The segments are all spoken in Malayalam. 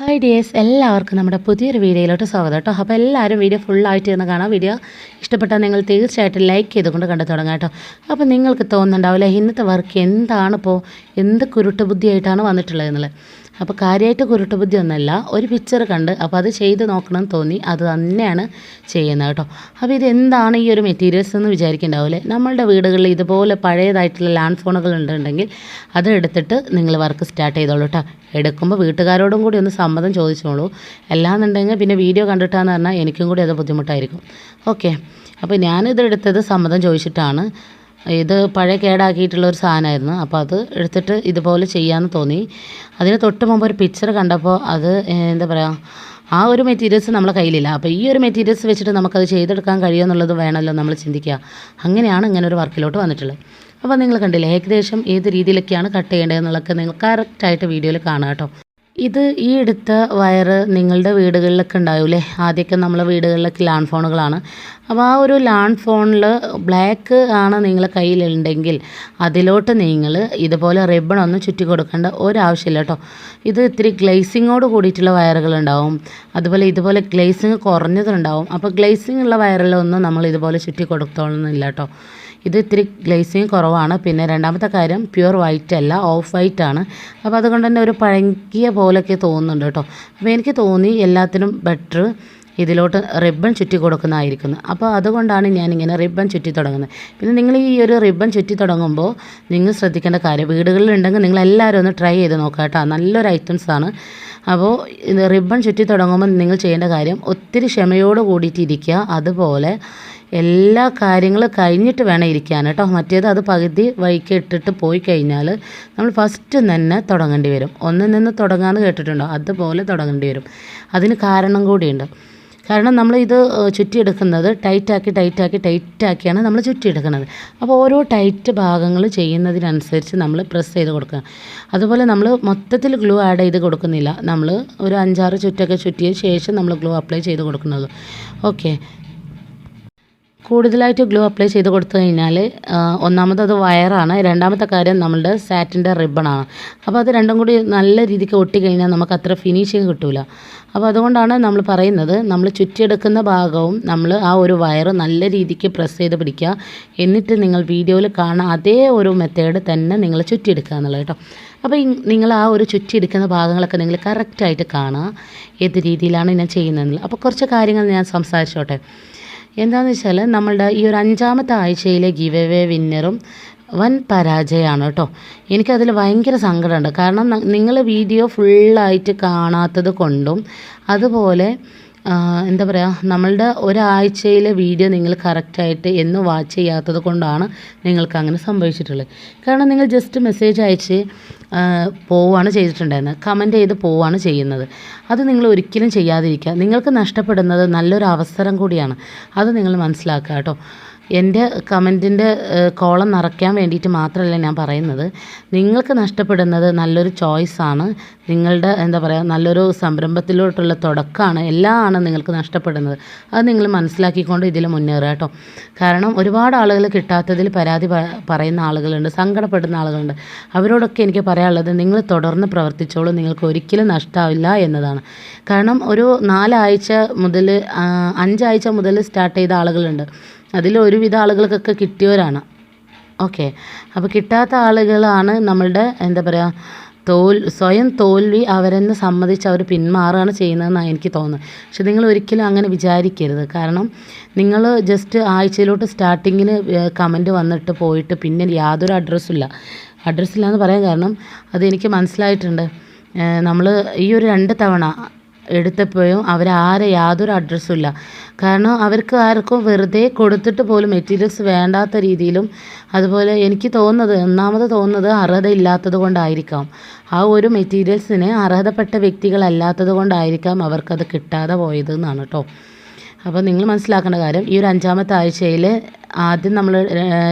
ഹായ് ഡിയേഴ്സ് എല്ലാവർക്കും നമ്മുടെ പുതിയൊരു വീഡിയോയിലോട്ട് സ്വാഗതം കേട്ടോ. അപ്പോൾ എല്ലാവരും വീഡിയോ ഫുള്ളായിട്ട് ഇരുന്ന് കാണാം. വീഡിയോ ഇഷ്ടപ്പെട്ടാൽ നിങ്ങൾ തീർച്ചയായിട്ടും ലൈക്ക് ചെയ്തുകൊണ്ട് കണ്ടു തുടങ്ങാം കേട്ടോ. അപ്പോൾ നിങ്ങൾക്ക് തോന്നുന്നുണ്ടാവില്ല ഇന്നത്തെ വർക്ക് എന്താണ് ഇപ്പോൾ എന്ത് കുരുട്ട് ബുദ്ധിയായിട്ടാണ് വന്നിട്ടുള്ളത് എന്നുള്ളത്? അപ്പോൾ കാര്യമായിട്ട് കുരുട്ട് ബുദ്ധി ഒന്നല്ല ഒരു പിക്ചർ കണ്ട് അപ്പോൾ അത് ചെയ്ത് നോക്കണം തോന്നി. അത് തന്നെയാണ് ചെയ്യുന്നത് കേട്ടോ. അപ്പോൾ ഇത് എന്താണ് ഈ ഒരു മെറ്റീരിയൽസ് എന്ന് വിചാരിക്കുന്നുണ്ടാവില്ലേ? നമ്മളുടെ വീടുകളിൽ ഇതുപോലെ പഴയതായിട്ടുള്ള ലാൻഡ് ഫോണുകൾ ഉണ്ടെങ്കിൽ അത് എടുത്തിട്ട് നിങ്ങൾ വർക്ക് സ്റ്റാർട്ട് ചെയ്തോളൂ കേട്ടോ. എടുക്കുമ്പോൾ വീട്ടുകാരോടും കൂടി ഒന്ന് സമ്മതം ചോദിച്ചോളൂ. അല്ലാന്നുണ്ടെങ്കിൽ പിന്നെ വീഡിയോ കണ്ടിട്ടാന്ന് പറഞ്ഞാൽ എനിക്കും കൂടി അത് ബുദ്ധിമുട്ടായിരിക്കും. ഓക്കെ. അപ്പോൾ ഞാനിത് എടുത്തത് സമ്മതം ചോദിച്ചിട്ടാണ്. ഇത് പഴയ കേടാക്കിയിട്ടുള്ള ഒരു സാധനമായിരുന്നു. അപ്പോൾ അത് എടുത്തിട്ട് ഇതുപോലെ ചെയ്യാമെന്ന് തോന്നി. അതിന് തൊട്ട് മുമ്പ് ഒരു പിക്ചർ കണ്ടപ്പോൾ അത് എന്താ പറയുക ആ ഒരു മെറ്റീരിയൽസ് നമ്മളെ കയ്യിലില്ല. അപ്പോൾ ഈ ഒരു മെറ്റീരിയൽസ് വെച്ചിട്ട് നമുക്കത് ചെയ്തെടുക്കാൻ കഴിയുമെന്നുള്ളത് വേണമല്ലോ നമ്മൾ ചിന്തിക്കുക. അങ്ങനെയാണ് ഇങ്ങനെ ഒരു വർക്കിലോട്ട് വന്നിട്ടുള്ളത്. അപ്പോൾ നിങ്ങൾ കണ്ടില്ലേ ഏകദേശം ഏത് രീതിയിലൊക്കെയാണ് കട്ട് ചെയ്യേണ്ടതെന്നുള്ളതൊക്കെ നിങ്ങൾ കറക്റ്റായിട്ട് വീഡിയോയിൽ കാണുക കേട്ടോ. ഇത് ഈ എടുത്ത വയറ് നിങ്ങളുടെ വീടുകളിലൊക്കെ ഉണ്ടാവില്ലേ? ആദ്യമൊക്കെ നമ്മളെ വീടുകളിലൊക്കെ ലാൻഡ് ഫോണുകളാണ് അപ്പോൾ ആ ഒരു ലാൻഡ് ഫോണിൽ ബ്ലാക്ക് ആണ് നിങ്ങളെ കയ്യിലുണ്ടെങ്കിൽ അതിലോട്ട് നിങ്ങൾ ഇതുപോലെ റിബൺ ഒന്നും ചുറ്റി കൊടുക്കേണ്ട ഒരാവശ്യമില്ല കേട്ടോ. ഇത് ഇത്തിരി ഗ്ലേസിങ്ങോട് കൂടിയിട്ടുള്ള വയറുകളുണ്ടാവും അതുപോലെ ഇതുപോലെ ഗ്ലേസിങ് കുറഞ്ഞതുണ്ടാവും. അപ്പോൾ ഗ്ലേസിങ് ഉള്ള വയറിലൊന്നും നമ്മൾ ഇതുപോലെ ചുറ്റി കൊടുത്തോളുന്നില്ല കേട്ടോ. ഇത് ഇത്തിരി ഗ്ലേസിങ് കുറവാണ്. പിന്നെ രണ്ടാമത്തെ കാര്യം പ്യുർ വൈറ്റ് അല്ല ഓഫ് വൈറ്റ് ആണ്. അപ്പോൾ അതുകൊണ്ട് തന്നെ ഒരു പഴകിയ പോലൊക്കെ തോന്നുന്നുണ്ട് കേട്ടോ. അപ്പോൾ എനിക്ക് തോന്നി എല്ലാത്തിനും ബെറ്റർ ഇതിലോട്ട് റിബൺ ചുറ്റി കൊടുക്കുന്നതായിരിക്കുന്നു. അപ്പോൾ അതുകൊണ്ടാണ് ഞാനിങ്ങനെ റിബൺ ചുറ്റി തുടങ്ങുന്നത്. പിന്നെ നിങ്ങൾ ഈ ഒരു റിബൺ ചുറ്റി തുടങ്ങുമ്പോൾ നിങ്ങൾ ശ്രദ്ധിക്കേണ്ട കാര്യം വീടുകളിലുണ്ടെങ്കിൽ നിങ്ങൾ എല്ലാവരും ഒന്ന് ട്രൈ ചെയ്ത് നോക്കുക കേട്ടോ. നല്ലൊരു ആണ്. അപ്പോൾ ഇത് റിബൺ ചുറ്റി തുടങ്ങുമ്പോൾ നിങ്ങൾ ചെയ്യേണ്ട കാര്യം ഒത്തിരി ക്ഷമയോട് കൂടിയിട്ട് ഇരിക്കുക. അതുപോലെ എല്ലാ കാര്യങ്ങളും കഴിഞ്ഞിട്ട് വേണം ഇരിക്കാൻ കേട്ടോ. മറ്റേത് അത് പകുതി വഴിക്ക് ഇട്ടിട്ട് പോയി കഴിഞ്ഞാൽ നമ്മൾ ഫസ്റ്റ് തന്നെ തുടങ്ങേണ്ടി വരും. ഒന്നിൽ നിന്ന് തുടങ്ങാമെന്ന് കേട്ടിട്ടുണ്ടോ? അതുപോലെ തുടങ്ങേണ്ടി വരും. അതിന് കാരണം കൂടിയുണ്ട്. കാരണം നമ്മൾ ഇത് ചുറ്റിയെടുക്കുന്നത് ടൈറ്റാക്കി ടൈറ്റാക്കി ടൈറ്റാക്കിയാണ് നമ്മൾ ചുറ്റിയെടുക്കുന്നത്. അപ്പോൾ ഓരോ ടൈറ്റ് ഭാഗങ്ങൾ ചെയ്യുന്നതിനനുസരിച്ച് നമ്മൾ പ്രസ് ചെയ്ത് കൊടുക്കുക. അതുപോലെ നമ്മൾ മൊത്തത്തിൽ ഗ്ലൂ ആഡ് ചെയ്ത് കൊടുക്കുന്നില്ല. നമ്മൾ ഒരു അഞ്ചാറ് ചുറ്റൊക്കെ ചുറ്റിയ ശേഷം നമ്മൾ ഗ്ലൂ അപ്ലൈ ചെയ്ത് കൊടുക്കുന്നത്. ഓക്കെ കൂടുതലായിട്ട് ഗ്ലൂ അപ്ലൈ ചെയ്ത് കൊടുത്തു കഴിഞ്ഞാൽ ഒന്നാമത്തത് വയറാണ്. രണ്ടാമത്തെ കാര്യം നമ്മളുടെ സാറ്റിന്റെ റിബണാണ് അപ്പോൾ അത് രണ്ടും കൂടി നല്ല രീതിക്ക് ഒട്ടിക്കഴിഞ്ഞാൽ നമുക്ക് അത്ര ഫിനിഷിങ് കിട്ടില്ല അപ്പോൾ അതുകൊണ്ടാണ് നമ്മൾ പറയുന്നത് നമ്മൾ ചുറ്റിയെടുക്കുന്ന ഭാഗവും നമ്മൾ ആ ഒരു വയറ് നല്ല രീതിക്ക് പ്രസ് ചെയ്ത് പിടിക്കുക. എന്നിട്ട് നിങ്ങൾ വീഡിയോയിൽ കാണുന്ന അതേ ഒരു മെത്തേഡ് തന്നെ നിങ്ങൾ ചുറ്റിയെടുക്കുക എന്നുള്ളത് കേട്ടോ. അപ്പോൾ നിങ്ങൾ ആ ഒരു ചുറ്റിയെടുക്കുന്ന ഭാഗങ്ങളൊക്കെ നിങ്ങൾ കറക്റ്റായിട്ട് കാണുക. ഏത് രീതിയിലാണ് ഞാൻ ചെയ്യുന്നതെന്നുള്ളത് അപ്പോൾ കുറച്ച് കാര്യങ്ങൾ ഞാൻ സംസാരിച്ചോട്ടെ. എന്താണെന്ന് വെച്ചാൽ നമ്മളുടെ ഈ ഒരു അഞ്ചാമത്തെ ആഴ്ചയിലെ ഗിവ് എവേ വിന്നറും വൻ പരാജയമാണ് കേട്ടോ. എനിക്കതിൽ ഭയങ്കര സങ്കടമുണ്ട്. കാരണം നിങ്ങൾ വീഡിയോ ഫുള്ളായിട്ട് കാണാത്തത് കൊണ്ടും അതുപോലെ എന്താ പറയുക നമ്മളുടെ ഒരാഴ്ചയിലെ വീഡിയോ നിങ്ങൾ കറക്റ്റായിട്ട് എന്ന് വാച്ച് ചെയ്യാത്തത് കൊണ്ടാണ് നിങ്ങൾക്ക് അങ്ങനെ സംഭവിച്ചിട്ടുള്ളത്. കാരണം നിങ്ങൾ ജസ്റ്റ് മെസ്സേജ് അയച്ച് പോവുകയാണ് ചെയ്തിട്ടുണ്ടായിരുന്നത്. കമന്റ് ചെയ്ത് പോവുകയാണ് ചെയ്യുന്നത്. അത് നിങ്ങൾ ഒരിക്കലും ചെയ്യാതിരിക്കുക. നിങ്ങൾക്ക് നഷ്ടപ്പെടുന്നത് നല്ലൊരു അവസരം കൂടിയാണ്. അത് നിങ്ങൾ മനസ്സിലാക്കുക കേട്ടോ. എന്റെ കമന്റിന്റെ കോളം നിറയ്ക്കാൻ വേണ്ടിയിട്ട് മാത്രമല്ല ഞാൻ പറയുന്നത്. നിങ്ങൾക്ക് നഷ്ടപ്പെടുന്നത് നല്ലൊരു ചോയ്സാണ് നിങ്ങളുടെ എന്താ പറയുക നല്ലൊരു സംരംഭത്തിലോട്ടുള്ള തുടക്കമാണ് എല്ലാം ആണ് നിങ്ങൾക്ക് നഷ്ടപ്പെടുന്നത്. അത് നിങ്ങൾ മനസ്സിലാക്കിക്കൊണ്ട് ഇതിൽ മുന്നേറുക കേട്ടോ. കാരണം ഒരുപാട് ആളുകൾ കിട്ടാത്തതിൽ പരാതി പറയുന്ന ആളുകളുണ്ട് സങ്കടപ്പെടുന്ന ആളുകളുണ്ട്. അവരോടൊക്കെ എനിക്ക് പറയാനുള്ളത് നിങ്ങൾ തുടർന്ന് പ്രവർത്തിച്ചോളൂ. നിങ്ങൾക്ക് ഒരിക്കലും നഷ്ടമാവില്ല എന്നതാണ്. കാരണം ഒരു നാലാഴ്ച മുതൽ അഞ്ചാഴ്ച മുതൽ സ്റ്റാർട്ട് ചെയ്ത ആളുകളുണ്ട്. അതിൽ ഒരുവിധ ആളുകൾക്കൊക്കെ കിട്ടിയവരാണ്. ഓക്കെ അപ്പോൾ കിട്ടാത്ത ആളുകളാണ് നമ്മളുടെ എന്താ പറയുക തോൽ സ്വയം തോൽവി അവരെന്ന് സമ്മതിച്ച് അവർ പിന്മാറുകയാണ് ചെയ്യുന്നതെന്നാണ് എനിക്ക് തോന്നുന്നത്. പക്ഷെ നിങ്ങൾ ഒരിക്കലും അങ്ങനെ വിചാരിക്കരുത്. കാരണം നിങ്ങൾ ജസ്റ്റ് ആഴ്ചയിലോട്ട് സ്റ്റാർട്ടിങ്ങിന് കമന്റ് വന്നിട്ട് പോയിട്ട് പിന്നെ യാതൊരു അഡ്രസ്സും ഇല്ല. അഡ്രസ്സില്ല എന്ന് പറയാൻ കാരണം അതെനിക്ക് മനസ്സിലായിട്ടുണ്ട്. നമ്മൾ ഈ ഒരു രണ്ട് തവണ എടുത്തപ്പോഴും അവരാരെ യാതൊരു അഡ്രസ്സും ഇല്ല. കാരണം അവർക്ക് ആർക്കും വെറുതെ കൊടുത്തിട്ട് പോലും മെറ്റീരിയൽസ് വേണ്ടാത്ത രീതിയിലും അതുപോലെ എനിക്ക് തോന്നുന്നത് ഒന്നാമത് തോന്നുന്നത് അർഹത ഇല്ലാത്തത് കൊണ്ടായിരിക്കാം. ആ ഒരു മെറ്റീരിയൽസിന് അർഹതപ്പെട്ട വ്യക്തികളല്ലാത്തത് കൊണ്ടായിരിക്കാം അവർക്കത് കിട്ടാതെ പോയത് എന്നാണ് കേട്ടോ അപ്പോൾ നിങ്ങൾ മനസ്സിലാക്കേണ്ട കാര്യം ഈ ഒരു അഞ്ചാമത്തെ ആഴ്ചയിൽ ആദ്യം നമ്മൾ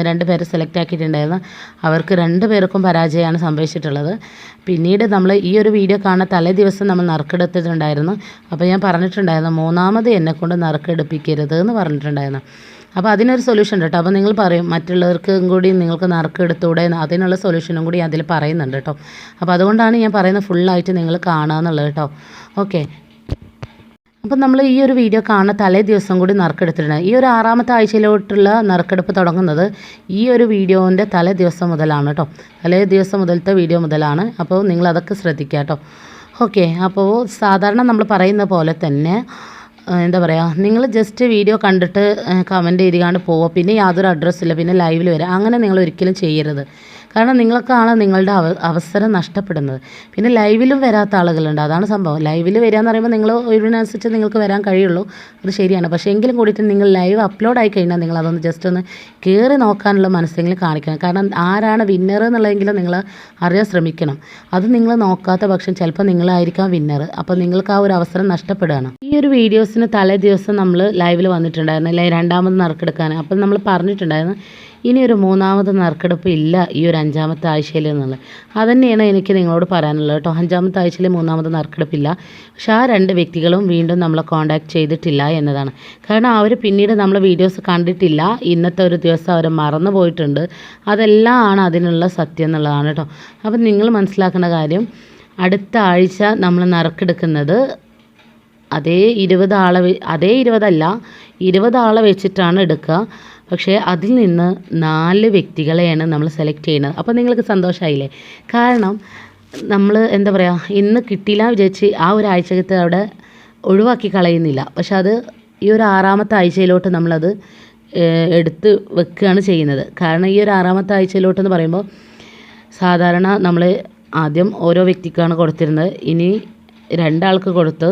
രണ്ട് പേരെ സെലക്ട് ആക്കിയിട്ടുണ്ടായിരുന്നു. അവർക്ക് രണ്ട് പേർക്കും പരാജയമാണ് സംഭവിച്ചിട്ടുള്ളത്. പിന്നീട് നമ്മൾ ഈ ഒരു വീഡിയോ കാണുന്ന തലേ ദിവസം നമ്മൾ നറുക്കെടുത്തിട്ടുണ്ടായിരുന്നു. അപ്പോൾ ഞാൻ പറഞ്ഞിട്ടുണ്ടായിരുന്നു മൂന്നാമത് എന്നെക്കൊണ്ട് നറുക്കെടുപ്പിക്കരുത് എന്ന് പറഞ്ഞിട്ടുണ്ടായിരുന്നു. അപ്പോൾ അതിനൊരു സൊല്യൂഷൻ ഉണ്ട് കേട്ടോ അപ്പോൾ നിങ്ങൾ പറയും മറ്റുള്ളവർക്കും കൂടി നിങ്ങൾക്ക് നറുക്കെടുത്തൂടെ അതിനുള്ള സൊല്യൂഷനും കൂടി അതിൽ പറയുന്നുണ്ട് കേട്ടോ അപ്പോൾ അതുകൊണ്ടാണ് ഞാൻ പറയുന്നത് ഫുള്ളായിട്ട് നിങ്ങൾ കാണുക എന്നുള്ളത് കേട്ടോ ഓക്കെ അപ്പം നമ്മൾ ഈ ഒരു വീഡിയോ കാണുന്ന തലേ ദിവസം കൂടി നറുക്കെടുത്തിട്ടുണ്ട്. ഈ ഒരു ആറാമത്തെ ആഴ്ചയിലോട്ടുള്ള നറുക്കെടുപ്പ് തുടങ്ങുന്നത് ഈ ഒരു വീഡിയോന്റെ തലേ ദിവസം മുതലാണ് കേട്ടോ തലേ ദിവസം മുതലത്തെ വീഡിയോ മുതലാണ്. അപ്പോൾ നിങ്ങൾ അതൊക്കെ ശ്രദ്ധിക്കുക കേട്ടോ ഓക്കെ അപ്പോൾ സാധാരണ നമ്മൾ പറയുന്ന പോലെ തന്നെ എന്താ പറയുക നിങ്ങൾ ജസ്റ്റ് വീഡിയോ കണ്ടിട്ട് കമന്റ് ചെയ്തുകൊണ്ട് പോവുക പിന്നെ യാതൊരു അഡ്രസ്സില്ല പിന്നെ ലൈവിൽ വരിക അങ്ങനെ നിങ്ങൾ ഒരിക്കലും ചെയ്യരുത്. കാരണം നിങ്ങൾക്കാണ് നിങ്ങളുടെ അവ അവസരം നഷ്ടപ്പെടുന്നത്. പിന്നെ ലൈവിലും വരാത്ത ആളുകളുണ്ട്. അതാണ് സംഭവം. ലൈവിൽ വരിക എന്ന് പറയുമ്പോൾ നിങ്ങൾ ഒഴിവിനനുസരിച്ച് നിങ്ങൾക്ക് വരാൻ കഴിയുള്ളൂ. അത് ശരിയാണ്. പക്ഷേ എങ്കിലും കൂടിയിട്ട് നിങ്ങൾ ലൈവ് അപ്ലോഡ് ആയി കഴിഞ്ഞാൽ നിങ്ങൾ അതൊന്ന് ജസ്റ്റ് ഒന്ന് കയറി നോക്കാനുള്ള മനസ്സെങ്കിലും കാണിക്കണം. കാരണം ആരാണ് വിന്നർ എന്നുള്ളതെങ്കിലും നിങ്ങൾ അറിയാൻ ശ്രമിക്കണം. അത് നിങ്ങൾ നോക്കാത്ത പക്ഷം ചിലപ്പോൾ നിങ്ങളായിരിക്കാം വിന്നർ അപ്പോൾ നിങ്ങൾക്ക് ആ ഒരു അവസരം നഷ്ടപ്പെടുകയാണ്. ഈ ഒരു വീഡിയോസിന് തലേ ദിവസം നമ്മൾ ലൈവിൽ വന്നിട്ടുണ്ടായിരുന്നു. അല്ലെങ്കിൽ രണ്ടാമത് നറുക്കെടുക്കാൻ. അപ്പം നമ്മൾ പറഞ്ഞിട്ടുണ്ടായിരുന്നു ഇനി ഒരു മൂന്നാമത് നറുക്കെടുപ്പ് ഇല്ല ഈ ഒരു അഞ്ചാമത്തെ ആഴ്ചയിൽ എന്നുള്ളത്. അതുതന്നെയാണ് എനിക്ക് നിങ്ങളോട് പറയാനുള്ളത് കേട്ടോ. അഞ്ചാമത്തെ ആഴ്ചയിൽ മൂന്നാമത് നറുക്കെടുപ്പില്ല പക്ഷേ ആ രണ്ട് വ്യക്തികളും വീണ്ടും നമ്മളെ കോൺടാക്ട് ചെയ്തിട്ടില്ല എന്നതാണ്. കാരണം അവർ പിന്നീട് നമ്മളെ വീഡിയോസ് കണ്ടിട്ടില്ല. ഇന്നത്തെ ഒരു ദിവസം അവർ മറന്നു പോയിട്ടുണ്ട്. അതെല്ലാമാണ് അതിനുള്ള സത്യം എന്നുള്ളതാണ് കേട്ടോ. അപ്പം നിങ്ങൾ മനസ്സിലാക്കേണ്ട കാര്യം അടുത്ത ആഴ്ച നമ്മൾ നറുക്കെടുക്കുന്നത് അതേ ഇരുപത് ആളെ അതേ ഇരുപതല്ല ഇരുപത് ആളെ വെച്ചിട്ടാണ് എടുക്കുക. പക്ഷേ അതിൽ നിന്ന് നാല് വ്യക്തികളെയാണ് നമ്മൾ സെലക്ട് ചെയ്യുന്നത്. അപ്പോൾ നിങ്ങൾക്ക് സന്തോഷമായില്ലേ കാരണം നമ്മൾ എന്താ പറയുക ഇന്ന് കിട്ടിയില്ല വിചാരിച്ച് ആ ഒരു ആഴ്ചകത്ത് അവിടെ ഒഴിവാക്കി കളയുന്നില്ല. പക്ഷെ അത് ഈ ഒരു ആറാമത്തെ ആഴ്ചയിലോട്ട് നമ്മളത് എടുത്ത് വെക്കുകയാണ് ചെയ്യുന്നത്. കാരണം ഈ ഒരു ആറാമത്തെ ആഴ്ചയിലോട്ടെന്ന് പറയുമ്പോൾ സാധാരണ നമ്മൾ ആദ്യം ഓരോ വ്യക്തിക്കാണ് കൊടുത്തിരുന്നത്. ഇനി രണ്ടാൾക്ക് കൊടുത്ത്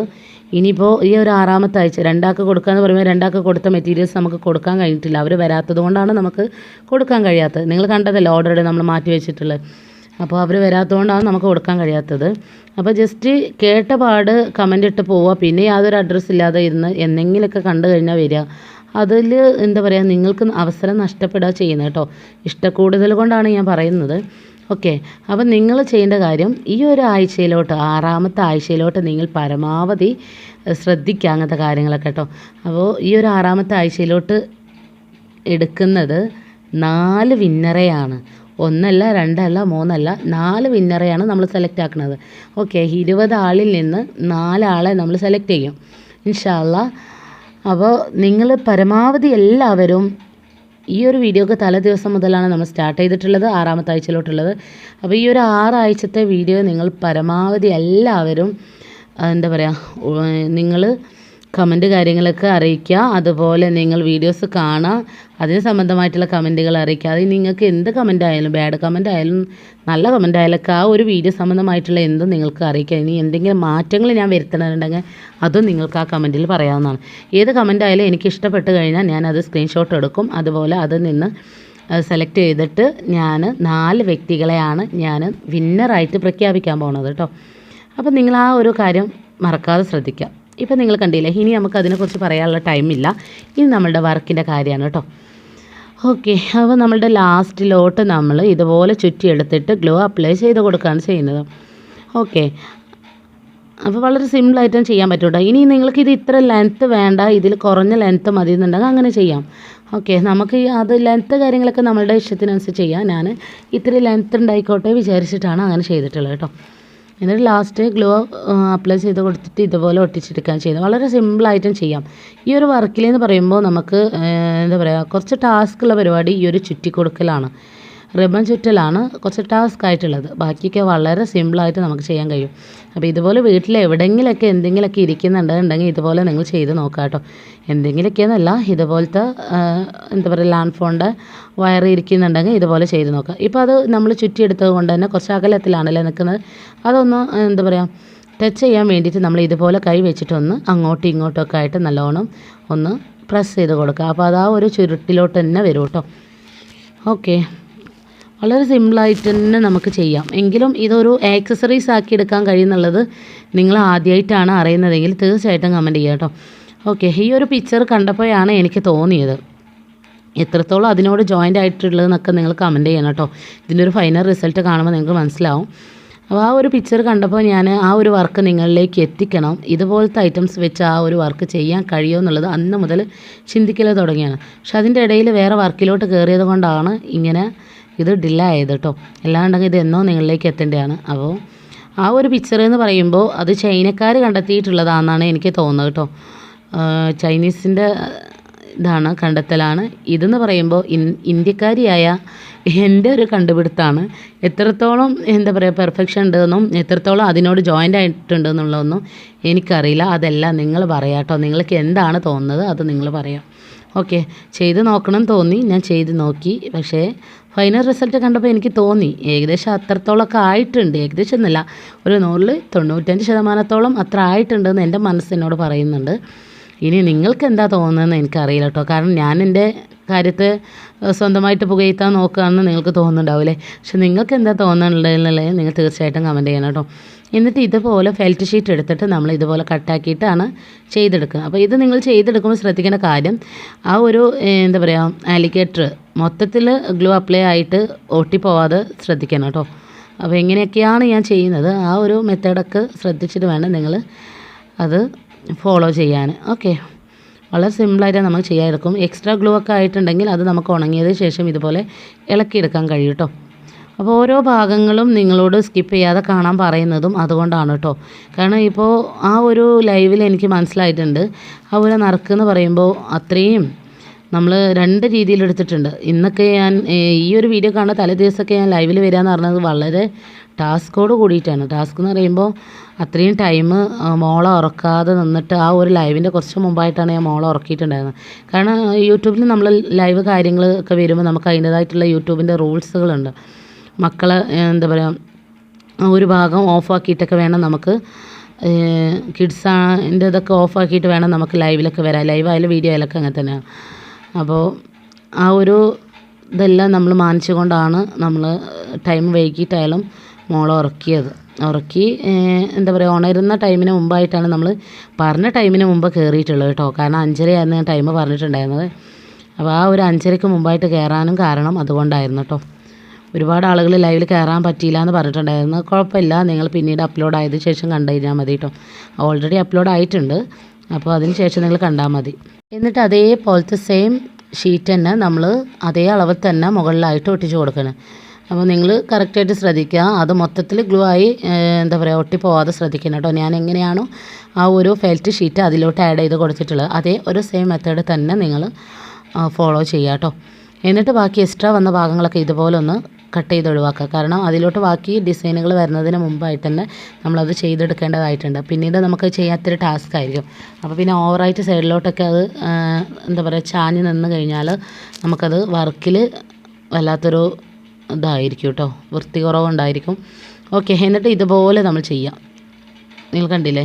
ഇനിയിപ്പോൾ ഈ ഒരു ആറാമത്തെ ആഴ്ച രണ്ടാൾക്ക് കൊടുക്കുക എന്ന് പറയുമ്പോൾ രണ്ടാൾക്ക് കൊടുത്ത മെറ്റീരിയൽസ് നമുക്ക് കൊടുക്കാൻ കഴിഞ്ഞിട്ടില്ല. അവർ വരാത്തത് കൊണ്ടാണ് നമുക്ക് കൊടുക്കാൻ കഴിയാത്തത്. നിങ്ങൾ കണ്ടതല്ലേ ഓർഡർ നമ്മൾ മാറ്റി വെച്ചിട്ടുള്ളത്. അപ്പോൾ അവർ വരാത്തതുകൊണ്ടാണ് നമുക്ക് കൊടുക്കാൻ കഴിയാത്തത്. അപ്പോൾ ജസ്റ്റ് കേട്ട പാട് കമന്റ് ഇട്ട് പോവുക പിന്നെ യാതൊരു അഡ്രസ്സ് ഇല്ലാതെ ഇരുന്ന് എന്തെങ്കിലുമൊക്കെ കണ്ടു കഴിഞ്ഞാൽ വരിക. അതിൽ എന്താ പറയുക നിങ്ങൾക്ക് അവസരം നഷ്ടപ്പെടുക ചെയ്യുന്നത് കേട്ടോ. ഇഷ്ടക്കൂടുതൽ കൊണ്ടാണ് ഞാൻ പറയുന്നത്. ഓക്കെ. അപ്പം നിങ്ങൾ ചെയ്യേണ്ട കാര്യം ഈ ഒരു ആഴ്ചയിലോട്ട് ആറാമത്തെ ആഴ്ചയിലോട്ട് നിങ്ങൾ പരമാവധി ശ്രദ്ധിക്കുക അങ്ങനത്തെ കാര്യങ്ങളൊക്കെ കേട്ടോ. അപ്പോൾ ഈ ഒരു ആറാമത്തെ ആഴ്ചയിലോട്ട് എടുക്കുന്നത് നാല് വിന്നറയാണ്. ഒന്നല്ല രണ്ടല്ല മൂന്നല്ല നാല് വിന്നറയാണ് നമ്മൾ സെലക്ട് ആക്കുന്നത്. ഓക്കെ ഇരുപത് ആളിൽ നിന്ന് നാലാളെ നമ്മൾ സെലക്ട് ചെയ്യും. ഇൻഷാല്ല അപ്പോൾ നിങ്ങൾ പരമാവധി എല്ലാവരും ഈ ഒരു വീഡിയോക്ക് തലേ ദിവസം മുതലാണ് നമ്മൾ സ്റ്റാർട്ട് ചെയ്തിട്ടുള്ളത് ആറാമത്തെ ആഴ്ചയിലോട്ടുള്ളത്. അപ്പോൾ ഈ ഒരു ആറാഴ്ചത്തെ വീഡിയോ നിങ്ങൾ പരമാവധി എല്ലാവരും എന്താ പറയുക നിങ്ങൾ കമന്റ് കാര്യങ്ങളൊക്കെ അറിയിക്കുക. അതുപോലെ നിങ്ങൾ വീഡിയോസ് കാണുക. അതിന് സംബന്ധമായിട്ടുള്ള കമന്റുകൾ അറിയിക്കുക അത് നിങ്ങൾക്ക് എന്ത് കമന്റ് ആയാലും ബാഡ് കമന്റ് ആയാലും നല്ല കമന്റ് ആയാലൊക്കെ ആ ഒരു വീഡിയോ സംബന്ധമായിട്ടുള്ള എന്തും നിങ്ങൾക്ക് അറിയിക്കുക ഇനി എന്തെങ്കിലും മാറ്റങ്ങൾ ഞാൻ വരുത്തണമെന്നുണ്ടെങ്കിൽ അതും നിങ്ങൾക്ക് ആ കമന്റിൽ പറയാവുന്നതാണ്. ഏത് കമന്റ് ആയാലും എനിക്ക് ഇഷ്ടപ്പെട്ട് കഴിഞ്ഞാൽ ഞാൻ അത് സ്ക്രീൻഷോട്ട് എടുക്കും. അതുപോലെ അതിൽ നിന്ന് സെലക്ട് ചെയ്തിട്ട് ഞാൻ നാല് വ്യക്തികളെയാണ് ഞാൻ വിന്നറായിട്ട് പ്രഖ്യാപിക്കാൻ പോകുന്നത് കേട്ടോ അപ്പോൾ നിങ്ങൾ ആ ഒരു കാര്യം മറക്കാതെ ശ്രദ്ധിക്കുക. ഇപ്പം നിങ്ങൾ കണ്ടില്ലേ ഇനി നമുക്ക് അതിനെക്കുറിച്ച് പറയാനുള്ള ടൈമില്ല ഇനി നമ്മളുടെ വർക്കിന്റെ കാര്യമാണ് കേട്ടോ ഓക്കെ അപ്പോൾ നമ്മളുടെ ലാസ്റ്റിലോട്ട് നമ്മൾ ഇതുപോലെ ചുറ്റിയെടുത്തിട്ട് ഗ്ലോ അപ്ലൈ ചെയ്ത് കൊടുക്കുകയാണ് ചെയ്യുന്നത്. ഓക്കെ അപ്പോൾ വളരെ സിമ്പിളായിട്ടും ചെയ്യാൻ പറ്റും ഇനി നിങ്ങൾക്ക് ഇത് ഇത്ര ലെങ്ത്ത് വേണ്ട ഇതിൽ കുറഞ്ഞ ലെങ്ത്ത് മതി എന്നുണ്ടെങ്കിൽ അങ്ങനെ ചെയ്യാം. ഓക്കെ നമുക്ക് അത് ലെങ്ത്ത് കാര്യങ്ങളൊക്കെ നമ്മളുടെ ഇഷ്ടത്തിനനുസരിച്ച് ചെയ്യാം. ഞാൻ ഇത്തിരി ലെങ്ത്ത് ഉണ്ടായിക്കോട്ടെ വിചാരിച്ചിട്ടാണ് അങ്ങനെ ചെയ്തിട്ടുള്ളത് കേട്ടോ. എന്നിട്ട് ലാസ്റ്റ് ഗ്ലോ അപ്ലൈ ചെയ്ത് കൊടുത്തിട്ട് ഇതുപോലെ ഒട്ടിച്ചെടുക്കാൻ ചെയ്യുന്നത്. വളരെ സിമ്പിളായിട്ടും ചെയ്യാം. ഈ ഒരു വർക്കിലെന്ന് പറയുമ്പോൾ നമുക്ക് എന്താ പറയുക കുറച്ച് ടാസ്ക്കുള്ള പരിപാടി ഈ ഒരു ചുറ്റിക്കൊടുക്കലാണ്. റിബൺ ചുറ്റലാണ് കുറച്ച് ടാസ്ക് ആയിട്ടുള്ളത്. ബാക്കിയൊക്കെ വളരെ സിമ്പിളായിട്ട് നമുക്ക് ചെയ്യാൻ കഴിയും. അപ്പോൾ ഇതുപോലെ വീട്ടിൽ എവിടെയെങ്കിലൊക്കെ എന്തെങ്കിലുമൊക്കെ ഇരിക്കുന്നുണ്ടെന്നുണ്ടെങ്കിൽ ഇതുപോലെ നിങ്ങൾ ചെയ്ത് നോക്കാം കേട്ടോ. എന്തെങ്കിലുമൊക്കെയെന്നല്ല ഇതുപോലത്തെ എന്താ പറയുക ലാൻഡ് ഫോണിന്റെ വയർ ഇരിക്കുന്നുണ്ടെങ്കിൽ ഇതുപോലെ ചെയ്ത് നോക്കുക. ഇപ്പോൾ അത് നമ്മൾ ചുറ്റിയെടുത്തത് കൊണ്ട് തന്നെ കുറച്ച് അകലത്തിലാണല്ലേ നിൽക്കുന്നത്. അതൊന്ന് എന്താ പറയുക ടച്ച് ചെയ്യാൻ വേണ്ടിയിട്ട് നമ്മൾ ഇതുപോലെ കൈ വെച്ചിട്ടൊന്ന് അങ്ങോട്ടും ഇങ്ങോട്ടും ഒക്കെ ആയിട്ട് നല്ലോണം ഒന്ന് പ്രസ് ചെയ്ത് കൊടുക്കുക. അപ്പോൾ അത് ആ ഒരു ചുരുട്ടിലോട്ട് തന്നെ വരും കേട്ടോ. ഓക്കെ വളരെ സിമ്പിളായിട്ട് തന്നെ നമുക്ക് ചെയ്യാം. എങ്കിലും ഇതൊരു ആക്സസറീസ് ആക്കി എടുക്കാൻ കഴിയുന്നുള്ളത് നിങ്ങൾ ആദ്യമായിട്ടാണ് അറിയുന്നതെങ്കിൽ തീർച്ചയായിട്ടും കമന്റ് ചെയ്യുക കേട്ടോ ഓക്കെ ഈ ഒരു പിക്ചർ കണ്ടപ്പോഴാണ് എനിക്ക് തോന്നിയത്. എത്രത്തോളം അതിനോട് ജോയിന്റ് ആയിട്ടുള്ളതെന്നൊക്കെ നിങ്ങൾ കമന്റ് ചെയ്യണം കേട്ടോ ഇതിന്റെ ഒരു ഫൈനൽ റിസൾട്ട് കാണുമ്പോൾ നിങ്ങൾക്ക് മനസ്സിലാവും. അപ്പോൾ ആ ഒരു പിക്ചർ കണ്ടപ്പോൾ ഞാൻ ആ ഒരു വർക്ക് നിങ്ങളിലേക്ക് എത്തിക്കണം. ഇതുപോലത്തെ ഐറ്റംസ് വെച്ച് ആ ഒരു വർക്ക് ചെയ്യാൻ കഴിയുമോ എന്നുള്ളത് അന്ന് മുതൽ ചിന്തിക്കൽ തുടങ്ങിയാണ്. പക്ഷെ അതിന്റെ ഇടയിൽ വേറെ വർക്കിലോട്ട് കയറിയത് കൊണ്ടാണ് ഇങ്ങനെ ഇത് ഡില്ല ആയത് കേട്ടോ അല്ലാണ്ടെങ്കിൽ ഇത് എന്നോ നിങ്ങളിലേക്ക് എത്തേണ്ടതാണ്. അപ്പോൾ ആ ഒരു പിക്ചർ എന്ന് പറയുമ്പോൾ അത് ചൈനക്കാർ കണ്ടെത്തിയിട്ടുള്ളതാണെന്നാണ് എനിക്ക് തോന്നുന്നത് കേട്ടോ ചൈനീസിന്റെ ഇതാണ് കണ്ടെത്തലാണ്. ഇതെന്ന് പറയുമ്പോൾ ഇൻ ഇന്ത്യക്കാരിയായ എന്റെ ഒരു കണ്ടുപിടുത്തമാണ് എത്രത്തോളം എന്താ പറയുക പെർഫെക്ഷൻ ഉണ്ടെന്നും എത്രത്തോളം അതിനോട് ജോയിന്റ് ആയിട്ടുണ്ടെന്നുള്ളതൊന്നും എനിക്കറിയില്ല. അതെല്ലാം നിങ്ങൾ പറയാം കേട്ടോ നിങ്ങൾക്ക് എന്താണ് തോന്നുന്നത്? അത് നിങ്ങൾ പറയാം. ഓക്കെ. ചെയ്ത് നോക്കണം തോന്നി. ഞാൻ ചെയ്ത് നോക്കി. പക്ഷേ ഫൈനൽ റിസൾട്ട് കണ്ടപ്പോൾ എനിക്ക് തോന്നി. ഏകദേശം അത്രത്തോളമൊക്കെ ആയിട്ടുണ്ട്. ഏകദേശം എന്നല്ല ഒരു നൂറിൽ തൊണ്ണൂറ്റഞ്ച് ശതമാനത്തോളം അത്ര ആയിട്ടുണ്ടെന്ന് എന്റെ മനസ്സിനോട് പറയുന്നുണ്ട്. ഇനി നിങ്ങൾക്ക് എന്താ തോന്നുന്നതെന്ന് എനിക്കറിയില്ല കേട്ടോ. കാരണം ഞാൻ എന്റെ കാര്യത്തെ സ്വന്തമായിട്ട് പുകയത്താൻ നോക്കുകയാണെന്ന് നിങ്ങൾക്ക് തോന്നുന്നുണ്ടാവില്ലേ? പക്ഷെ നിങ്ങൾക്ക് എന്താ തോന്നുന്നുണ്ടെന്നുള്ളത് നിങ്ങൾ തീർച്ചയായിട്ടും കമന്റ് ചെയ്യണം കേട്ടോ. എന്നിട്ട് ഇതുപോലെ ഫെൽറ്റ് ഷീറ്റ് എടുത്തിട്ട് നമ്മൾ ഇതുപോലെ കട്ടാക്കിയിട്ടാണ് ചെയ്തെടുക്കുക. അപ്പോൾ ഇത് നിങ്ങൾ ചെയ്തെടുക്കുമ്പോൾ ശ്രദ്ധിക്കേണ്ട കാര്യം ആ ഒരു എന്താ പറയുക ആലിഗേറ്റർ മൊത്തത്തിൽ ഗ്ലൂ അപ്ലൈ ആയിട്ട് ഒട്ടിപ്പോവാതെ ശ്രദ്ധിക്കണം കേട്ടോ. അപ്പോൾ എങ്ങനെയൊക്കെയാണ് ഞാൻ ചെയ്യുന്നത് ആ ഒരു മെത്തേഡൊക്കെ ശ്രദ്ധിച്ചിട്ട് വേണം നിങ്ങൾ അത് ഫോളോ ചെയ്യാൻ. ഓക്കെ വളരെ സിമ്പിളായിട്ട് നമുക്ക് ചെയ്യാതെടുക്കും എക്സ്ട്രാ ഗ്ലൂ ഒക്കെ ആയിട്ടുണ്ടെങ്കിൽ അത് നമുക്ക് ഉണങ്ങിയതിന് ശേഷം ഇതുപോലെ ഇളക്കിയെടുക്കാൻ കഴിയും കേട്ടോ. അപ്പോൾ ഓരോ ഭാഗങ്ങളും നിങ്ങളോട് സ്കിപ്പ് ചെയ്യാതെ കാണാൻ പറയുന്നതും അതുകൊണ്ടാണ് കേട്ടോ. കാരണം ഇപ്പോൾ ആ ഒരു ലൈവിൽ എനിക്ക് മനസ്സിലായിട്ടുണ്ട്. ആ ഒരു നറുക്കെന്ന് പറയുമ്പോൾ അത്രയും നമ്മൾ രണ്ട് രീതിയിൽ എടുത്തിട്ടുണ്ട്. ഇന്നൊക്കെ ഞാൻ ഈ ഒരു വീഡിയോ കാണുന്ന തലേ ദിവസമൊക്കെ ഞാൻ ലൈവിൽ വരിക എന്ന് പറഞ്ഞത് വളരെ ടാസ്കോട് കൂടിയിട്ടാണ്. ടാസ്ക് എന്ന് പറയുമ്പോൾ അത്രയും ടൈം മോളെ ഉറക്കാതെ നിന്നിട്ട് ആ ഒരു ലൈവിന്റെ കുറച്ച് മുമ്പായിട്ടാണ് ഞാൻ മോളെ ഉറക്കിയിട്ടുണ്ടായിരുന്നത്. കാരണം യൂട്യൂബിൽ നമ്മൾ ലൈവ് കാര്യങ്ങളൊക്കെ വരുമ്പോൾ നമുക്ക് അതിന്റേതായിട്ടുള്ള യൂട്യൂബിന്റെ റൂൾസുകളുണ്ട് മക്കളെ എന്താ പറയുക ഒരു ഭാഗം ഓഫാക്കിയിട്ടൊക്കെ വേണം നമുക്ക് കിഡ്സിന്റെ ഇതൊക്കെ ഓഫാക്കിയിട്ട് വേണം നമുക്ക് ലൈവിലൊക്കെ വരാൻ. ലൈവായാലും വീഡിയോ ആയാലൊക്കെ അങ്ങനെ തന്നെയാണ് അപ്പോൾ ആ ഒരു ഇതെല്ലാം നമ്മൾ മാനിച്ചുകൊണ്ടാണ് നമ്മൾ ടൈം വൈകിട്ടായാലും മോളെ ഉറക്കിയത്. ഉറക്കി എന്താ പറയുക ഉണരുന്ന ടൈമിന് മുമ്പായിട്ടാണ് നമ്മൾ പറഞ്ഞ ടൈമിന് മുമ്പ് കയറിയിട്ടുള്ളത് കേട്ടോ. കാരണം അഞ്ചരയായിരുന്നു ടൈം പറഞ്ഞിട്ടുണ്ടായിരുന്നത്. അപ്പോൾ ആ ഒരു അഞ്ചരയ്ക്ക് മുമ്പായിട്ട് കയറാനും കാരണം അതുകൊണ്ടായിരുന്നു കേട്ടോ. ഒരുപാട് ആളുകൾ ലൈവിൽ കയറാൻ പറ്റിയില്ല എന്ന് പറഞ്ഞിട്ടുണ്ടായിരുന്നു. കുഴപ്പമില്ല. നിങ്ങൾ പിന്നീട് അപ്ലോഡ് ആയതിനു ശേഷം കണ്ടു കഴിഞ്ഞാൽ മതി കേട്ടോ. ഓൾറെഡി അപ്ലോഡ് ആയിട്ടുണ്ട്. അപ്പോൾ അതിന് ശേഷം നിങ്ങൾ കണ്ടാൽ മതി. എന്നിട്ട് അതേപോലത്തെ സെയിം ഷീറ്റ് തന്നെ നമ്മൾ അതേ അളവിൽ തന്നെ മുകളിലായിട്ട് ഒട്ടിച്ച് കൊടുക്കണം. അപ്പോൾ നിങ്ങൾ കറക്റ്റായിട്ട് ശ്രദ്ധിക്കുക. അത് മൊത്തത്തിൽ ഗ്ലൂ ആയി എന്താ പറയുക ഒട്ടി പോവാതെ ശ്രദ്ധിക്കണം കേട്ടോ. ഞാൻ എങ്ങനെയാണോ ആ ഒരു ഫെൽറ്റ് ഷീറ്റ് അതിലോട്ട് ആഡ് ചെയ്ത് കൊടുത്തിട്ടുള്ളത്. അതേ ഒരു സെയിം മെത്തേഡ് തന്നെ നിങ്ങൾ ഫോളോ ചെയ്യുക കേട്ടോ. എന്നിട്ട് ബാക്കി എക്സ്ട്രാ വന്ന ഭാഗങ്ങളൊക്കെ ഇതുപോലെ ഒന്ന് കട്ട് ചെയ്ത് ഒഴിവാക്കുക കാരണം അതിലോട്ട് ബാക്കി ഡിസൈനുകൾ വരുന്നതിന് മുമ്പായിട്ട് തന്നെ നമ്മളത് ചെയ്തെടുക്കേണ്ടതായിട്ടുണ്ട്. പിന്നീട് നമുക്ക് ചെയ്യാത്തൊരു ടാസ്ക് ആയിരിക്കും. അപ്പോൾ പിന്നെ ഓവറായിട്ട് സൈഡിലോട്ടൊക്കെ അത് എന്താ പറയുക ചാഞ്ഞ് നിന്ന് കഴിഞ്ഞാൽ നമുക്കത് വർക്കിൽ വല്ലാത്തൊരു ഇതായിരിക്കും കേട്ടോ വൃത്തി കുറവുണ്ടായിരിക്കും ഓക്കെ എന്നിട്ട് ഇതുപോലെ നമ്മൾ ചെയ്യാം. നിങ്ങൾ കണ്ടില്ലേ?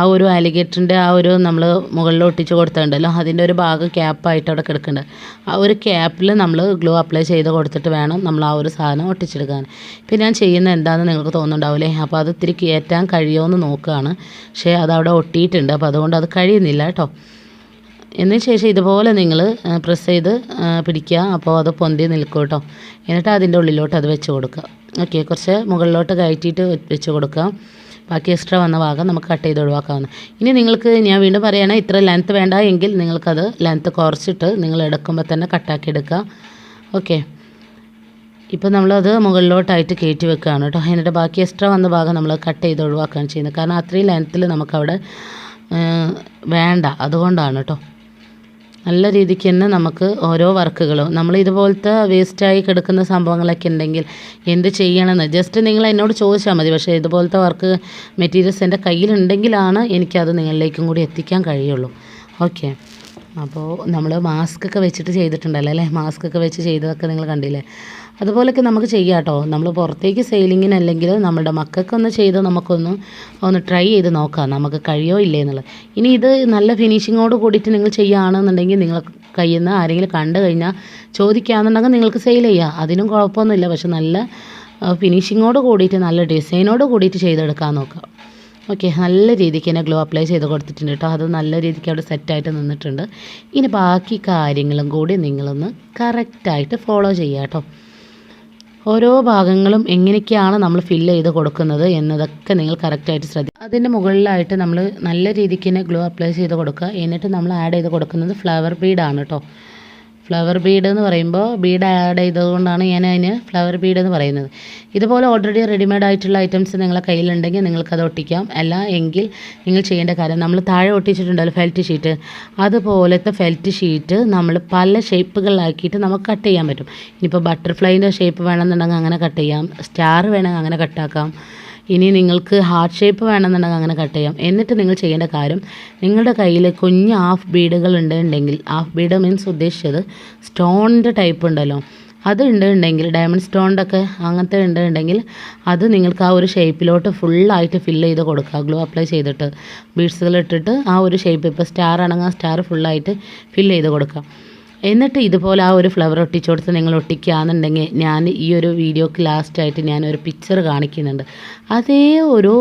ആ ഒരു അലിഗേറ്ററിന്റെ ആ ഒരു നമ്മൾ മുകളിൽ ഒട്ടിച്ച് കൊടുത്തിട്ടുണ്ടല്ലോ? അതിന്റെ ഒരു ഭാഗം ക്യാപ്പായിട്ട് അവിടെ കിടക്കുന്നുണ്ട്. ആ ഒരു ക്യാപ്പിൽ നമ്മൾ ഗ്ലൂ അപ്ലൈ ചെയ്ത് കൊടുത്തിട്ട് വേണം നമ്മൾ ആ ഒരു സാധനം ഒട്ടിച്ചെടുക്കാൻ. ഇപ്പം ഞാൻ ചെയ്യുന്ന എന്താണെന്ന് നിങ്ങൾക്ക് തോന്നുന്നുണ്ടാവില്ലേ? അപ്പോൾ അത് ഇത്തിരി കയറ്റാൻ കഴിയുമെന്ന് നോക്കുകയാണ് പക്ഷേ അതവിടെ ഒട്ടിയിട്ടുണ്ട്. അപ്പോൾ അതുകൊണ്ട് അത് കഴിയുന്നില്ല കേട്ടോ. എന്നതിന് ശേഷം ഇതുപോലെ നിങ്ങൾ പ്രസ് ചെയ്ത് പിടിക്കുക. അപ്പോൾ അത് പൊന്തി നിൽക്കും കേട്ടോ. എന്നിട്ട് അതിന്റെ ഉള്ളിലോട്ട് അത് വെച്ച് കൊടുക്കുക. ഓക്കെ കുറച്ച് മുകളിലോട്ട് കയറ്റിയിട്ട് വെച്ച് കൊടുക്കുക. ബാക്കി എക്സ്ട്രാ വന്ന ഭാഗം നമുക്ക് കട്ട് ചെയ്ത് ഒഴിവാക്കാവുന്ന. ഇനി നിങ്ങൾക്ക് ഞാൻ വീണ്ടും പറയുകയാണ് ഇത്ര ലെങ്ത്ത് വേണ്ട എങ്കിൽ നിങ്ങൾക്കത് ലെങ്ത്ത് കുറച്ചിട്ട് നിങ്ങൾ എടുക്കുമ്പോൾ തന്നെ കട്ടാക്കി എടുക്കുക. ഓക്കെ ഇപ്പോൾ നമ്മളത് മുകളിലോട്ടായിട്ട് കയറ്റി വെക്കുകയാണ് കേട്ടോ. എന്നിട്ട് ബാക്കി എക്സ്ട്രാ വന്ന ഭാഗം നമ്മൾ കട്ട് ചെയ്ത് ഒഴിവാക്കുകയാണ് ചെയ്യുന്നത്. കാരണം അത്രയും ലെങ്ത്തിൽ നമുക്കവിടെ വേണ്ട. അതുകൊണ്ടാണ് കേട്ടോ. നല്ല രീതിക്ക് തന്നെ നമുക്ക് ഓരോ വർക്കുകളും. നമ്മൾ ഇതുപോലത്തെ വേസ്റ്റായി കിടക്കുന്ന സംഭവങ്ങളൊക്കെ ഉണ്ടെങ്കിൽ എന്ത് ചെയ്യണമെന്ന്? ജസ്റ്റ് നിങ്ങൾ എന്നോട് ചോദിച്ചാൽ മതി. പക്ഷേ ഇതുപോലത്തെ വർക്ക് മെറ്റീരിയൽസ് എന്റെ കയ്യിലുണ്ടെങ്കിലാണ് എനിക്കത് നിങ്ങളിലേക്കും കൂടി എത്തിക്കാൻ കഴിയുള്ളൂ. ഓക്കെ അപ്പോൾ നമ്മൾ മാസ്ക് ഒക്കെ വെച്ചിട്ട് ചെയ്തിട്ടുണ്ടല്ലോ അല്ലേ? മാസ്ക് ഒക്കെ വെച്ച് ചെയ്തതൊക്കെ നിങ്ങൾ കണ്ടില്ലേ? അതുപോലൊക്കെ നമുക്ക് ചെയ്യാം കേട്ടോ. നമ്മൾ പുറത്തേക്ക് സെയിലിങ്ങിനല്ലെങ്കിൽ നമ്മുടെ മക്കൾക്കൊന്ന് ചെയ്ത് നമുക്കൊന്ന് ഒന്ന് ട്രൈ ചെയ്ത് നോക്കാം. നമുക്ക് കഴിയോ ഇല്ലേ എന്നുള്ളത്. ഇനി ഇത് നല്ല ഫിനിഷിങ്ങോട് കൂടിയിട്ട് നിങ്ങൾ ചെയ്യുകയാണെന്നുണ്ടെങ്കിൽ നിങ്ങൾ കയ്യിൽ നിന്ന് ആരെങ്കിലും കണ്ടു കഴിഞ്ഞാൽ ചോദിക്കുകയാണെന്നുണ്ടെങ്കിൽ നിങ്ങൾക്ക് സെയിൽ ചെയ്യാം. അതിനും കുഴപ്പമൊന്നുമില്ല. പക്ഷെ നല്ല ഫിനിഷിങ്ങോട് കൂടിയിട്ട് നല്ല ഡിസൈനോട് കൂടിയിട്ട് ചെയ്തെടുക്കാൻ നോക്കാം. ഓക്കെ നല്ല രീതിക്ക് തന്നെ ഗ്ലോ അപ്ലൈ ചെയ്ത് കൊടുത്തിട്ടുണ്ട് കേട്ടോ. അത് നല്ല രീതിക്ക് അവിടെ സെറ്റായിട്ട് നിന്നിട്ടുണ്ട്. ഇനി ബാക്കി കാര്യങ്ങളും കൂടി നിങ്ങളൊന്ന് കറക്റ്റായിട്ട് ഫോളോ ചെയ്യുക കേട്ടോ. ഓരോ ഭാഗങ്ങളും എങ്ങനെയൊക്കെയാണ് നമ്മൾ ഫില്ല് ചെയ്ത് കൊടുക്കുന്നത് എന്നതൊക്കെ നിങ്ങൾ കറക്റ്റായിട്ട് ശ്രദ്ധിക്കുക അതിന്റെ മുകളിലായിട്ട് നമ്മൾ നല്ല രീതിക്ക് തന്നെ ഗ്ലോ അപ്ലൈ ചെയ്ത് കൊടുക്കുക. എന്നിട്ട് നമ്മൾ ആഡ് ചെയ്ത് കൊടുക്കുന്നത് ഫ്ലവർ ബീഡാണ് കേട്ടോ ഫ്ലവർ ബീഡ് എന്ന് പറയുമ്പോൾ ബീഡ് ആഡ് ചെയ്തതുകൊണ്ടാണ് ഞാൻ അതിന് ഫ്ലവർ ബീഡ് എന്ന് പറയുന്നത്. ഇതുപോലെ ഓൾറെഡി റെഡിമെയ്ഡ് ആയിട്ടുള്ള ഐറ്റംസ് നിങ്ങളെ കയ്യിലുണ്ടെങ്കിൽ നിങ്ങൾക്കത് ഒട്ടിക്കാം. അല്ല എങ്കിൽ നിങ്ങൾ ചെയ്യേണ്ട കാര്യം നമ്മൾ താഴെ ഒട്ടിച്ചിട്ടുണ്ടല്ലോ ഫെൽറ്റ് ഷീറ്റ് അതുപോലത്തെ ഫെൽറ്റ് ഷീറ്റ് നമ്മൾ പല ഷേപ്പുകളിലാക്കിയിട്ട് നമുക്ക് കട്ട് ചെയ്യാൻ പറ്റും. ഇനിയിപ്പോൾ ബട്ടർഫ്ലൈന്റെ ഷേപ്പ് വേണമെന്നുണ്ടെങ്കിൽ അങ്ങനെ കട്ട് ചെയ്യാം. സ്റ്റാർ വേണമെങ്കിൽ അങ്ങനെ കട്ടാക്കാം ഇനി നിങ്ങൾക്ക് ഹാർട്ട് ഷേപ്പ് വേണമെന്നുണ്ടെങ്കിൽ അങ്ങനെ കട്ട് ചെയ്യാം. എന്നിട്ട് നിങ്ങൾ ചെയ്യേണ്ട കാര്യം നിങ്ങളുടെ കയ്യിൽ കുഞ്ഞ് ഹാഫ് ബീഡുകൾ ഉണ്ടെങ്കിൽ ഹാഫ് ബീഡ് മീൻസ് ഉദ്ദേശിച്ചത് സ്റ്റോണിന്റെ ടൈപ്പ് ഉണ്ടല്ലോ. അത് ഉണ്ടെങ്കിൽ ഡയമണ്ട് സ്റ്റോണിന്റെ ഒക്കെ അങ്ങനത്തെ ഉണ്ടെങ്കിൽ അത് നിങ്ങൾക്ക് ആ ഒരു ഷേപ്പിലോട്ട് ഫുള്ളായിട്ട് ഫില്ല് ചെയ്ത് കൊടുക്കുക. ഗ്ലൂ അപ്ലൈ ചെയ്തിട്ട് ബീഡ്സുകൾ ഇട്ടിട്ട് ആ ഒരു ഷേപ്പ് ഇപ്പോൾ സ്റ്റാർ ആണെങ്കിൽ ആ സ്റ്റാർ ഫുള്ളായിട്ട് ഫില്ല് ചെയ്ത് കൊടുക്കുക. എന്നിട്ട് ഇതുപോലെ ആ ഒരു ഫ്ലവർ ഒട്ടിച്ചു കൊടുത്ത് നിങ്ങൾ ഒട്ടിക്കുകയാണെന്നുണ്ടെങ്കിൽ ഞാൻ ഈ ഒരു വീഡിയോക്ക് ലാസ്റ്റായിട്ട് ഒരു പിക്ചർ കാണിക്കുന്നുണ്ട്. അതേ ഒരു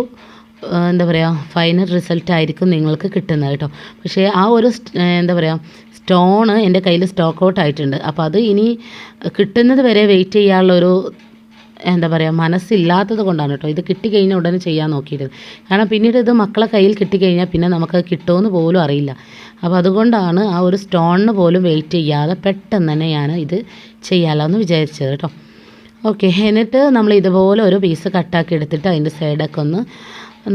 എന്താ പറയുക ഫൈനൽ റിസൾട്ട് ആയിരിക്കും നിങ്ങൾക്ക് കിട്ടുന്നത് കേട്ടോ. പക്ഷേ ആ ഒരു എന്താ പറയുക സ്റ്റോണ് എന്റെ കയ്യിൽ സ്റ്റോക്ക് ഔട്ട് ആയിട്ടുണ്ട്. അപ്പോൾ അത് ഇനി കിട്ടുന്നത് വരെ വെയിറ്റ് ചെയ്യാനുള്ളൊരു എന്താ പറയുക മനസ്സില്ലാത്തത് കൊണ്ടാണ് കേട്ടോ ഇത് കിട്ടിക്കഴിഞ്ഞാൽ ഉടനെ ചെയ്യാൻ നോക്കിയിരുന്നത് കാരണം പിന്നീട് ഇത് മക്കളെ കയ്യിൽ കിട്ടിക്കഴിഞ്ഞാൽ പിന്നെ നമുക്ക് കിട്ടുമെന്ന് പോലും അറിയില്ല. അപ്പോൾ അതുകൊണ്ടാണ് ആ ഒരു സ്റ്റോണിന് പോലും വെയിറ്റ് ചെയ്യാതെ പെട്ടെന്ന് തന്നെ ഞാൻ ഇത് ചെയ്യാമല്ലോ എന്ന് വിചാരിച്ചത് കേട്ടോ ഓക്കെ എന്നിട്ട് നമ്മൾ ഇതുപോലെ ഒരു പീസ് കട്ടാക്കി എടുത്തിട്ട് അതിന്റെ സൈഡൊക്കെ ഒന്ന്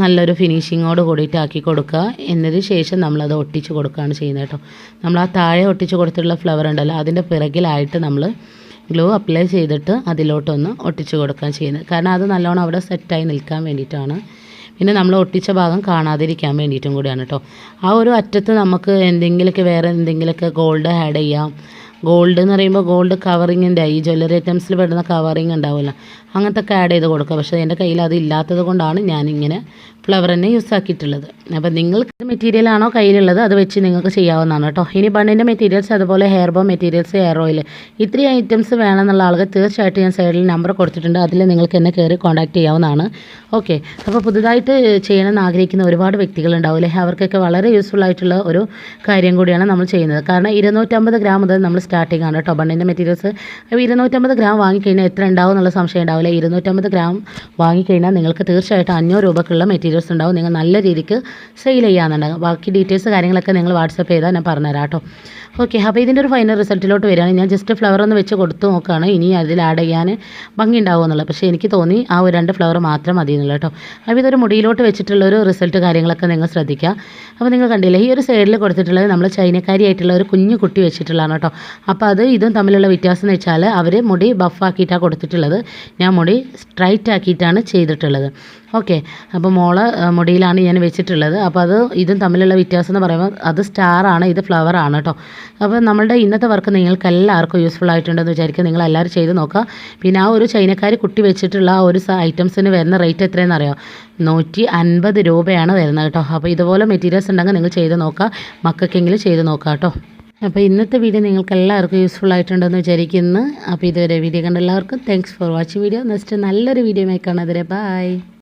നല്ലൊരു ഫിനിഷിങ്ങോട് കൂടിയിട്ട് ആക്കി കൊടുക്കുക. എന്നതിന് ശേഷം നമ്മളത് ഒട്ടിച്ച് കൊടുക്കുകയാണ് ചെയ്യുന്നത് കേട്ടോ നമ്മൾ ആ താഴെ ഒട്ടിച്ച് കൊടുത്തിട്ടുള്ള ഫ്ലവർ ഉണ്ടല്ലോ അതിന്റെ പിറകിലായിട്ട് നമ്മൾ ഗ്ലൂ അപ്ലൈ ചെയ്തിട്ട് അതിലോട്ടൊന്ന് ഒട്ടിച്ച് കൊടുക്കാൻ ചെയ്യുന്നത്. കാരണം അത് നല്ലോണം അവിടെ സെറ്റായി നിൽക്കാൻ വേണ്ടിയിട്ടാണ്. പിന്നെ നമ്മൾ ഒട്ടിച്ച ഭാഗം കാണാതിരിക്കാൻ വേണ്ടിയിട്ടും കൂടിയാണ് കേട്ടോ. ആ ഒരു അറ്റത്ത് നമുക്ക് എന്തെങ്കിലുമൊക്കെ വേറെ എന്തെങ്കിലുമൊക്കെ ഗോൾഡ് ആഡ് ചെയ്യാം. ഗോൾഡ് എന്ന് പറയുമ്പോൾ ഗോൾഡ് കവറിങ്ങിന്റെ ഈ ജ്വല്ലറി ഐറ്റംസിൽ പെടുന്ന കവറിങ് ഉണ്ടാവുമല്ലോ. അങ്ങനത്തെ ആഡ് ചെയ്ത് കൊടുക്കുക. പക്ഷേ എന്റെ കയ്യിൽ അത് ഇല്ലാത്തത് കൊണ്ടാണ് ഞാനിങ്ങനെ ഫ്ലവർ തന്നെ യൂസ് ആക്കിയിട്ടുള്ളത്. അപ്പോൾ നിങ്ങൾക്ക് മെറ്റീരിയൽ ആണോ കയ്യിലുള്ളത് അത് വെച്ച് നിങ്ങൾക്ക് ചെയ്യാവുന്നതാണ് കേട്ടോ. ഇനി ബണ്ണിന്റെ മെറ്റീരിയൽസ് അതുപോലെ hair bow materials hair oil ഇത്രയും ഐറ്റംസ് വേണമെന്നുള്ള ആൾക്ക് തീർച്ചയായിട്ടും ഞാൻ സൈഡിൽ നമ്പർ കൊടുത്തിട്ടുണ്ട്. അതിൽ നിങ്ങൾക്ക് എന്നെ കയറി കോൺടാക്ട് ചെയ്യാവുന്നതാണ്. ഓക്കെ അപ്പോൾ പുതുതായിട്ട് ചെയ്യണമെന്ന് ആഗ്രഹിക്കുന്ന ഒരുപാട് വ്യക്തികളുണ്ടാവില്ലേ അവർക്കൊക്കെ വളരെ യൂസ്ഫുൾ ആയിട്ടുള്ള ഒരു കാര്യം കൂടിയാണ് നമ്മൾ ചെയ്യുന്നത്. കാരണം ഇരുന്നൂറ്റമ്പത് ഗ്രാം മുതൽ നമ്മൾ സ്റ്റാർട്ടിംഗ് ആണ് കേട്ടോ ബണ്ണിന്റെ മെറ്റീരിയൽസ് ഇരുന്നൂറ്റമ്പത് ഗ്രാം വാങ്ങിക്കഴിഞ്ഞാൽ എത്ര ഉണ്ടാവും എന്നുള്ള സംശയം ഉണ്ടാവില്ല. ഇരുന്നൂറ്റമ്പത് ഗ്രാം വാങ്ങിക്കഴിഞ്ഞാൽ നിങ്ങൾക്ക് തീർച്ചയായിട്ടും അഞ്ഞൂറ് രൂപക്കുള്ള മെറ്റീരിയൽസ് ഉണ്ടാവും. നിങ്ങൾ നല്ല രീതിക്ക് സെയിൽ ചെയ്യാമെന്നുണ്ടാകും ബാക്കി ഡീറ്റെയിൽസ് കാര്യങ്ങളൊക്കെ നിങ്ങൾ വാട്സപ്പ് ചെയ്താൽ ഞാൻ പറഞ്ഞുതരാം കേട്ടോ. ഓക്കെ അപ്പോൾ ഇതിന്റെ ഒരു ഫൈനൽ റിസൾട്ടിലോട്ട് വരികയാണ്. ഞാൻ ജസ്റ്റ് ഫ്ലവർ ഒന്ന് വെച്ച് കൊടുത്തു നോക്കുകയാണ്. ഇനി അതിൽ ആഡ് ചെയ്യാൻ ഭംഗി ഉണ്ടാവും എന്നുള്ളത്. പക്ഷേ എനിക്ക് തോന്നി ആ ഒരു രണ്ട് ഫ്ലവർ മാത്രം മതി എന്നുള്ളത് കേട്ടോ. അപ്പോൾ ഇതൊരു മുടിയിലോട്ട് വെച്ചിട്ടുള്ള ഒരു റിസൾട്ട് കാര്യങ്ങളൊക്കെ നിങ്ങൾ ശ്രദ്ധിക്കുക. അപ്പോൾ നിങ്ങൾ കണ്ടില്ലേ ഈ ഒരു സൈഡിൽ കൊടുത്തിട്ടുള്ളത് നമ്മൾ ചൈനക്കാരിയായിട്ടുള്ള ഒരു കുഞ്ഞു കുട്ടി വെച്ചിട്ടുള്ളതാണ് കേട്ടോ. അപ്പോൾ അത് ഇതും തമ്മിലുള്ള വ്യത്യാസം എന്ന് വെച്ചാൽ അവർ മുടി ബഫാക്കിയിട്ടാണ് കൊടുത്തിട്ടുള്ളത്. ഞാൻ മുടി സ്ട്രൈറ്റ് ആക്കിയിട്ടാണ് ചെയ്തിട്ടുള്ളത്. ഓക്കെ അപ്പോൾ മോൾ മുടിയിലാണ് ഞാൻ വെച്ചിട്ടുള്ളത്. അപ്പോൾ അത് ഇതും തമ്മിലുള്ള വ്യത്യാസം എന്ന് പറയുമ്പോൾ അത് സ്റ്റാറാണ് ഇത് ഫ്ലവറാണ് കേട്ടോ. അപ്പോൾ നമ്മളുടെ ഇന്നത്തെ വർക്ക് നിങ്ങൾക്ക് എല്ലാവർക്കും യൂസ്ഫുൾ ആയിട്ടുണ്ടെന്ന് വിചാരിക്കും. നിങ്ങൾ എല്ലാവരും ചെയ്ത് നോക്കുക. പിന്നെ ആ ഒരു ചൈനക്കാർ കുട്ടി വെച്ചിട്ടുള്ള ആ ഒരു ഐറ്റംസിന് വരുന്ന റേറ്റ് എത്രയെന്ന് അറിയാം? നൂറ്റി അൻപത് രൂപയാണ് വരുന്നത് കേട്ടോ. അപ്പോൾ ഇതുപോലെ മെറ്റീരിയൽസ് ഉണ്ടെങ്കിൽ നിങ്ങൾ ചെയ്ത് നോക്കുക. മക്കൾക്കെങ്കിലും ചെയ്ത് നോക്കുക കേട്ടോ. അപ്പോൾ ഇന്നത്തെ വീഡിയോ നിങ്ങൾക്ക് എല്ലാവർക്കും യൂസ്ഫുൾ ആയിട്ടുണ്ടെന്ന് വിചാരിക്കുന്നു. അപ്പോൾ ഇതുവരെ വീഡിയോ കണ്ട എല്ലാവർക്കും thanks for watching video next നല്ലൊരു വീഡിയോ മേക്കാണ് അതിരെ ബൈ